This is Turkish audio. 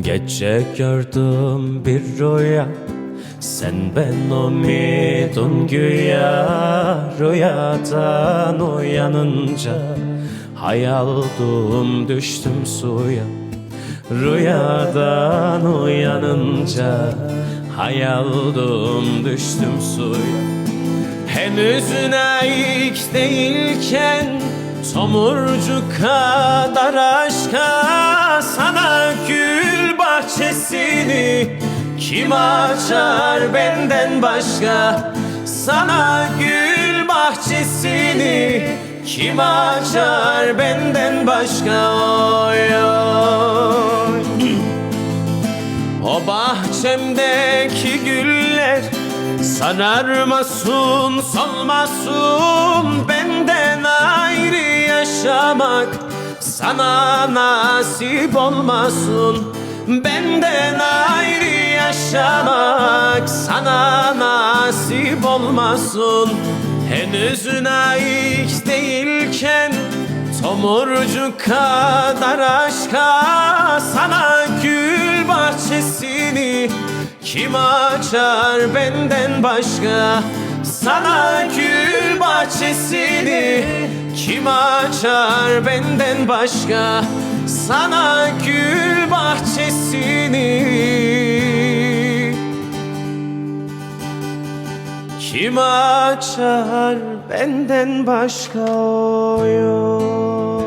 Gece gördüm bir rüya. Sen ben umidun güya. Rüyadan uyanınca Hayaldım düştüm suya. Rüyadan uyanınca Hayaldım düştüm suya. Henüz naik değilken Tomurcu kadar aşka bahçesini Kim açar benden başka? Sana gül bahçesini Kim açar benden başka? Oy oy. O bahçemdeki güller Sararmasın, solmasın Benden ayrı yaşamak Sana nasip olmasın Benden ayrı yaşamak Sana nasip olmasın. Henüz naik değilken Tomurcu kadar aşka Sana gül bahçesini Kim açar benden başka? Sana gül bahçesini Kim açar benden başka? Sana gül kim açar benden başka oy oy?